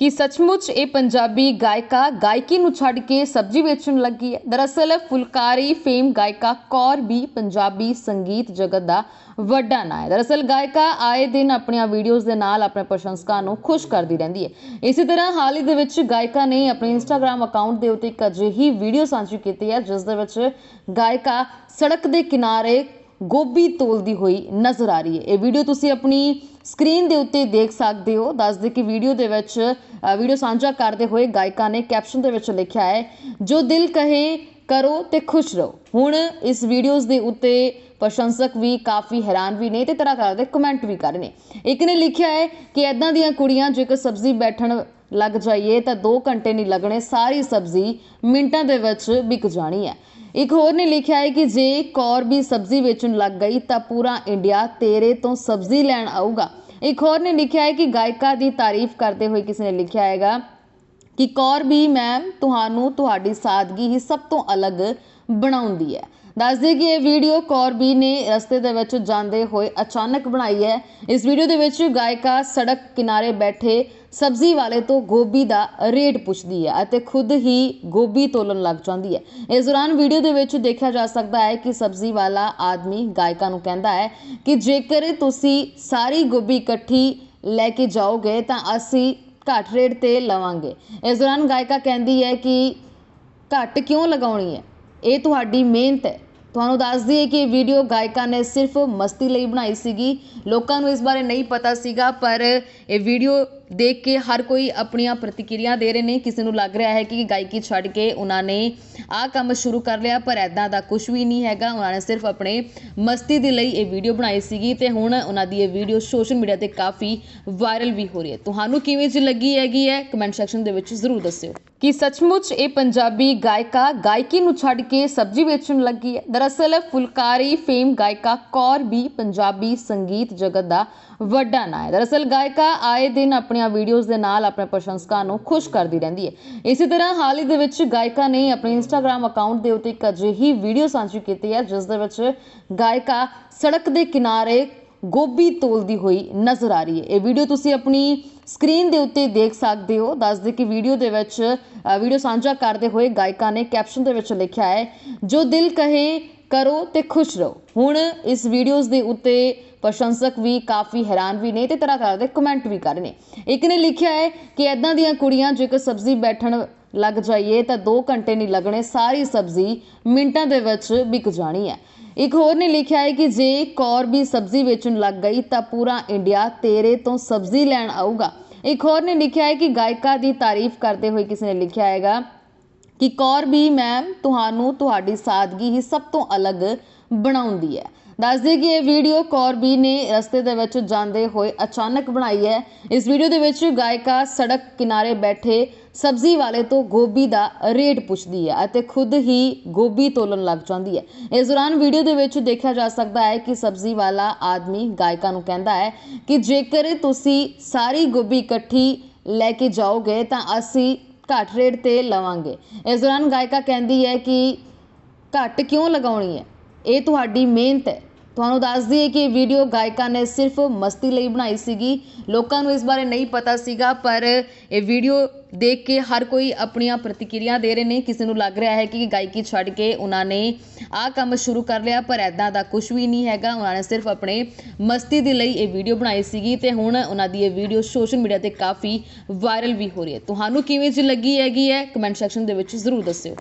ਕਿ ਸੱਚਮੁੱਚ ਇਹ ਪੰਜਾਬੀ ਗਾਇਕਾ ਗਾਇਕੀ ਨੂੰ ਛੱਡ ਕੇ ਸਬਜ਼ੀ ਵੇਚਣ ਲੱਗੀ ਹੈ। ਦਰਅਸਲ ਫੁਲਕਾਰੀ, ਫੇਮ ਗਾਇਕਾ, ਕੌਰ ਵੀ ਪੰਜਾਬੀ ਸੰਗੀਤ ਜਗਤ ਦਾ ਵੱਡਾ ਨਾਂ ਹੈ। ਦਰਅਸਲ ਗਾਇਕਾ ਆਏ ਦਿਨ ਆਪਣੀਆਂ ਵੀਡੀਓਜ਼ ਦੇ ਨਾਲ ਆਪਣੇ ਪ੍ਰਸ਼ੰਸਕਾਂ ਨੂੰ ਖੁਸ਼ ਕਰਦੀ ਰਹਿੰਦੀ ਹੈ। ਇਸੇ ਤਰ੍ਹਾਂ ਹਾਲ ਹੀ ਦੇ ਵਿੱਚ ਗਾਇਕਾ ਨੇ ਆਪਣੇ ਇੰਸਟਾਗ੍ਰam ਅਕਾਊਂਟ ਦੇ ਉੱਤੇ ਇੱਕ ਅਜਿਹੀ ਵੀਡੀਓ ਸਾਂਝੀ ਕੀਤੀ ਹੈ, ਜਿਸ ਦੇ ਵਿੱਚ ਗਾਇਕਾ ਸੜਕ ਦੇ ਕਿਨਾਰੇ ਗੋਭੀ ਤੋਲਦੀ ਹੋਈ ਨਜ਼ਰ ਆ ਰਹੀ ਹੈ। ਇਹ ਵੀਡੀਓ ਤੁਸੀਂ ਆਪਣੀ ਸਕਰੀਨ ਦੇ ਉੱਤੇ ਦੇਖ ਸਕਦੇ ਹੋ, ਦੱਸ ਦੱਸਦੇ ਕਿ ਵੀਡੀਓ ਦੇ ਵਿੱਚ ਵੀਡੀਓ ਸਾਂਝਾ ਕਰਦੇ ਹੋਏ ਗਾਇਕਾ ਨੇ ਕੈਪਸ਼ਨ ਦੇ ਵਿੱਚ ਲਿਖਿਆ ਹੈ, ਜੋ ਦਿਲ ਕਹੇ ਕਰੋ ਤੇ ਖੁਸ਼ ਰਹੋ। ਹੁਣ ਇਸ ਵੀਡੀਓਜ਼ ਦੇ ਉੱਤੇ ਪ੍ਰਸ਼ੰਸਕ ਵੀ ਕਾਫੀ ਹੈਰਾਨ ਵੀ ਨੇ ਤੇ ਤਰ੍ਹਾਂ ਤਰ੍ਹਾਂ ਦੇ ਕਮੈਂਟ ਵੀ ਕਰ ਰਹੇ ਨੇ। ਇੱਕ ਨੇ ਲਿਖਿਆ ਹੈ ਕਿ ਐਦਾਂ ਦੀਆਂ ਕੁੜੀਆਂ ਜੇਕਰ ਸਬਜ਼ੀ ਬੈਠਣ ਲੱਗ ਜਾਈਏ ਤਾਂ 2 ਘੰਟੇ ਨਹੀਂ ਲੱਗਣੇ, ਸਾਰੀ ਸਬਜ਼ੀ ਮਿੰਟਾਂ ਦੇ ਵਿੱਚ ਵਿਕ ਜਾਣੀ ਹੈ। ਇੱਕ ਹੋਰ ਨੇ ਲਿਖਿਆ ਹੈ ਕਿ ਜੇ ਕੌਰ ਵੀ ਸਬਜ਼ੀ ਵੇਚਣ ਲੱਗ ਗਈ ਤਾਂ ਪੂਰਾ ਇੰਡੀਆ ਤੇਰੇ ਤੋਂ ਸਬਜ਼ੀ ਲੈਣ ਆਊਗਾ। ਇੱਕ ਹੋਰ ਨੇ ਲਿਖਿਆ ਹੈ ਕਿ ਗਾਇਕਾ ਦੀ ਤਾਰੀਫ ਕਰਦੇ ਹੋਏ ਕਿਸੇ ਨੇ ਲਿਖਿਆ ਹੈਗਾ ਕਿ ਕੌਰ ਵੀ ਮੈਮ ਤੁਹਾਨੂੰ, ਤੁਹਾਡੀ ਸਾਦਗੀ ਹੀ ਸਭ ਤੋਂ ਅਲੱਗ ਬਣਾਉਂਦੀ ਹੈ। ਦੱਸਦੇ ਕਿ ਇਹ ਵੀਡੀਓ ਕੌਰਬੀ ਨੇ ਰਸਤੇ ਦੇ ਵਿੱਚ ਜਾਂਦੇ ਹੋਏ ਅਚਾਨਕ ਬਣਾਈ ਹੈ। ਇਸ ਵੀਡੀਓ ਦੇ ਵਿੱਚ ਗਾਇਕਾ ਸੜਕ ਕਿਨਾਰੇ ਬੈਠੇ ਸਬਜ਼ੀ ਵਾਲੇ ਤੋਂ ਗੋਭੀ ਦਾ ਰੇਟ ਪੁੱਛਦੀ ਹੈ ਅਤੇ ਖੁਦ ਹੀ ਗੋਭੀ ਤੋਲਣ ਲੱਗ ਜਾਂਦੀ ਹੈ। ਇਸ ਦੌਰਾਨ ਵੀਡੀਓ ਦੇ ਵਿੱਚ ਦੇਖਿਆ ਜਾ ਸਕਦਾ ਹੈ ਕਿ ਸਬਜ਼ੀ ਵਾਲਾ ਆਦਮੀ ਗਾਇਕਾ ਨੂੰ ਕਹਿੰਦਾ ਹੈ ਕਿ ਜੇਕਰ ਤੁਸੀਂ ਸਾਰੀ ਗੋਭੀ ਇਕੱਠੀ ਲੈ ਕੇ ਜਾਓਗੇ ਤਾਂ ਅਸੀਂ ਘੱਟ ਰੇਟ ਤੇ ਲਵਾਂਗੇ। ਇਸ ਦੌਰਾਨ ਗਾਇਕਾ ਕਹਿੰਦੀ ਹੈ ਕਿ ਘੱਟ ਕਿਉਂ ਲਗਾਉਣੀ ਹੈ? ਇਹ ਤੁਹਾਡੀ ਮਿਹਨਤ ਹੈ। ਤੁਹਾਨੂੰ ਦੱਸ ਦਈਏ ਕਿ ਇਹ ਵੀਡੀਓ ਗਾਇਕਾ ਨੇ ਸਿਰਫ ਮਸਤੀ ਲਈ ਬਣਾਈ ਸੀਗੀ। ਲੋਕਾਂ ਨੂੰ ਇਸ ਬਾਰੇ ਨਹੀਂ ਪਤਾ ਸੀਗਾ, ਪਰ ਇਹ ਵੀਡੀਓ ਦੇਖ ਕੇ ਹਰ ਕੋਈ ਆਪਣੀਆਂ ਪ੍ਰਤੀਕਿਰਿਆ ਦੇ ਰਹੇ ਨੇ। ਕਿਸੇ ਨੂੰ ਲੱਗ ਰਿਹਾ ਹੈ ਕਿ ਗਾਇਕੀ ਛੱਡ ਕੇ ਉਹਨਾਂ ਨੇ ਆਹ ਕੰਮ ਸ਼ੁਰੂ ਕਰ ਲਿਆ, ਪਰ ਐਦਾਂ ਦਾ ਕੁਝ ਵੀ ਨਹੀਂ ਹੈਗਾ। ਉਹਨਾਂ ਨੇ ਸਿਰਫ ਆਪਣੇ ਮਸਤੀ ਦੇ ਲਈ ਇਹ ਵੀਡੀਓ ਬਣਾਈ ਸੀਗੀ ਤੇ ਹੁਣ ਉਹਨਾਂ ਦੀ ਇਹ ਵੀਡੀਓ ਸੋਸ਼ਲ ਮੀਡੀਆ ਤੇ ਕਾਫੀ ਵਾਇਰਲ ਵੀ ਹੋ ਰਹੀ ਹੈ। ਤੁਹਾਨੂੰ ਕਿਵੇਂ ਜੀ ਲੱਗੀ ਹੈਗੀ ਹੈ, ਕਮੈਂਟ ਸੈਕਸ਼ਨ ਦੇ ਵਿੱਚ ਜ਼ਰੂਰ ਦੱਸਿਓ। ਕਿ ਸੱਚਮੁੱਚ ਇਹ ਪੰਜਾਬੀ ਗਾਇਕਾ ਗਾਇਕੀ ਨੂੰ ਛੱਡ ਕੇ ਸਬਜ਼ੀ ਵੇਚਣ ਲੱਗੀ ਹੈ। ਦਰਅਸਲ ਫੁਲਕਾਰੀ, ਫੇਮ ਗਾਇਕਾ ਕੌਰ ਵੀ ਪੰਜਾਬੀ ਸੰਗੀਤ ਜਗਤ ਦਾ ਵੱਡਾ ਨਾਂ ਹੈ। ਦਰਅਸਲ ਗਾਇਕਾ ਆਏ ਦਿਨ ਆਪਣੇ ਆਪਣੀਆਂ ਵੀਡੀਓਜ਼ ਦੇ ਨਾਲ ਆਪਣੇ ਪ੍ਰਸ਼ੰਸਕਾਂ ਨੂੰ ਖੁਸ਼ ਕਰਦੀ ਰਹਿੰਦੀ ਹੈ। ਇਸੇ ਤਰ੍ਹਾਂ ਹਾਲ ਹੀ ਦੇ ਵਿੱਚ ਗਾਇਕਾ ਨੇ ਆਪਣੇ ਇੰਸਟਾਗ੍ਰam ਅਕਾਊਂਟ ਦੇ ਉੱਤੇ ਇੱਕ ਅਜਿਹੀ ਵੀਡੀਓ ਸਾਂਝੀ ਕੀਤੀ ਹੈ, ਜਿਸ ਦੇ ਵਿੱਚ ਗਾਇਕਾ ਸੜਕ ਦੇ ਕਿਨਾਰੇ ਗੋਭੀ ਤੋਲਦੀ ਹੋਈ ਨਜ਼ਰ ਆ ਰਹੀ ਹੈ। ਇਹ ਵੀਡੀਓ ਤੁਸੀਂ ਆਪਣੀ ਸਕਰੀਨ ਦੇ ਉੱਤੇ ਦੇਖ ਸਕਦੇ ਹੋ। ਦੱਸਦੇ ਕਿ ਵੀਡੀਓ ਦੇ ਵਿੱਚ ਵੀਡੀਓ ਸਾਂਝਾ ਕਰਦੇ ਹੋਏ ਗਾਇਕਾ ਨੇ ਕੈਪਸ਼ਨ ਦੇ ਵਿੱਚ ਲਿਖਿਆ ਹੈ, ਜੋ ਦਿਲ ਕਹੇ ਕਰੋ ਤੇ ਖੁਸ਼ ਰਹੋ। ਹੁਣ ਇਸ ਵੀਡੀਓਜ਼ ਦੇ ਉੱਤੇ ਪ੍ਰਸ਼ੰਸਕ ਵੀ ਕਾਫੀ ਹੈਰਾਨ ਵੀ ਨੇ ਤੇ ਤਰ੍ਹਾਂ ਤਰ੍ਹਾਂ ਦੇ ਕਮੈਂਟ ਵੀ ਕਰ ਰਹੇ ਨੇ। ਇੱਕ ਨੇ ਲਿਖਿਆ ਹੈ ਕਿ ਐਦਾਂ ਦੀਆਂ ਕੁੜੀਆਂ ਜੇਕਰ ਸਬਜ਼ੀ ਬੈਠਣ ਲੱਗ ਜਾਈਏ ਤਾਂ 2 ਘੰਟੇ ਨਹੀਂ ਲੱਗਣੇ, ਸਾਰੀ ਸਬਜ਼ੀ ਮਿੰਟਾਂ ਦੇ ਵਿੱਚ ਵਿਕ ਜਾਣੀ ਹੈ। ਇੱਕ ਹੋਰ ਨੇ ਲਿਖਿਆ ਹੈ ਕਿ ਜੇ ਕੌਰ ਵੀ ਸਬਜ਼ੀ ਵੇਚਣ ਲੱਗ ਗਈ ਤਾਂ ਪੂਰਾ ਇੰਡੀਆ ਤੇਰੇ ਤੋਂ ਸਬਜ਼ੀ ਲੈਣ ਆਊਗਾ। ਇੱਕ ਹੋਰ ਨੇ ਲਿਖਿਆ ਹੈ ਕਿ ਗਾਇਕਾ ਦੀ ਤਾਰੀਫ ਕਰਦੇ ਹੋਏ ਕਿਸੇ ਨੇ ਲਿਖਿਆ ਹੈਗਾ ਕਿ ਕੌਰ ਵੀ ਮੈਮ ਤੁਹਾਨੂੰ ਤੁਹਾਡੀ ਸਾਦਗੀ ਹੀ ਸਭ ਤੋਂ ਅਲੱਗ ਬਣਾਉਂਦੀ ਹੈ। ਦੱਸਦੇ ਕਿ ਇਹ ਵੀਡੀਓ ਕੌਰ ਵੀ ਨੇ ਰਸਤੇ ਦੇ ਵਿੱਚ ਜਾਂਦੇ ਹੋਏ ਅਚਾਨਕ ਬਣਾਈ ਹੈ। ਇਸ ਵੀਡੀਓ ਦੇ ਵਿੱਚ ਗਾਇਕਾ ਸੜਕ ਕਿਨਾਰੇ ਬੈਠੇ ਸਬਜ਼ੀ ਵਾਲੇ ਤੋਂ ਗੋਭੀ ਦਾ ਰੇਟ ਪੁੱਛਦੀ ਹੈ ਅਤੇ ਖੁਦ ਹੀ ਗੋਭੀ ਤੋਲਣ ਲੱਗ ਜਾਂਦੀ ਹੈ। ਇਸ ਦੌਰਾਨ ਵੀਡੀਓ ਦੇ ਵਿੱਚ ਦੇਖਿਆ ਜਾ ਸਕਦਾ ਹੈ ਕਿ ਸਬਜ਼ੀ ਵਾਲਾ ਆਦਮੀ ਗਾਇਕਾ ਨੂੰ ਕਹਿੰਦਾ ਹੈ ਕਿ ਜੇਕਰ ਤੁਸੀਂ ਸਾਰੀ ਗੋਭੀ ਇਕੱਠੀ ਲੈ ਕੇ ਜਾਓਗੇ ਤਾਂ ਅਸੀਂ ਘੱਟ ਰੇਟ ਤੇ ਲਵਾਂਗੇ। ਇਸ ਦੌਰਾਨ ਗਾਇਕਾ ਕਹਿੰਦੀ ਹੈ ਕਿ ਘੱਟ ਕਿਉਂ ਲਗਾਉਣੀ ਹੈ? ਇਹ ਤੁਹਾਡੀ ਮਿਹਨਤ ਹੈ। ਤੁਹਾਨੂੰ ਦੱਸ ਦਈਏ ਕਿ ਇਹ ਵੀਡੀਓ ਗਾਇਕਾ ਨੇ ਸਿਰਫ ਮਸਤੀ ਲਈ ਬਣਾਈ ਸੀਗੀ। ਲੋਕਾਂ ਨੂੰ ਇਸ ਬਾਰੇ ਨਹੀਂ ਪਤਾ ਸੀਗਾ, ਪਰ ਇਹ ਵੀਡੀਓ ਦੇਖ ਕੇ ਹਰ ਕੋਈ ਆਪਣੀਆਂ ਪ੍ਰਤੀਕਿਰਿਆ ਦੇ ਰਹੇ ਨੇ। ਕਿਸੇ ਨੂੰ ਲੱਗ ਰਿਹਾ ਹੈ ਕਿ ਗਾਇਕੀ ਛੱਡ ਕੇ ਉਹਨਾਂ ਨੇ ਆਹ ਕੰਮ ਸ਼ੁਰੂ ਕਰ ਲਿਆ, ਪਰ ਐਦਾਂ ਦਾ ਕੁਝ ਵੀ ਨਹੀਂ ਹੈਗਾ। ਉਹਨਾਂ ਨੇ ਸਿਰਫ ਆਪਣੇ ਮਸਤੀ ਦੇ ਲਈ ਇਹ ਵੀਡੀਓ ਬਣਾਈ ਸੀਗੀ ਤੇ ਹੁਣ ਉਹਨਾਂ ਦੀ ਇਹ ਵੀਡੀਓ ਸੋਸ਼ਲ ਮੀਡੀਆ ਤੇ ਕਾਫੀ ਵਾਇਰਲ ਵੀ ਹੋ ਰਹੀ ਹੈ। ਤੁਹਾਨੂੰ ਕਿਵੇਂ ਜੀ ਲੱਗੀ ਹੈਗੀ ਹੈ, ਕਮੈਂਟ ਸੈਕਸ਼ਨ ਦੇ ਵਿੱਚ ਜ਼ਰੂਰ ਦੱਸਿਓ।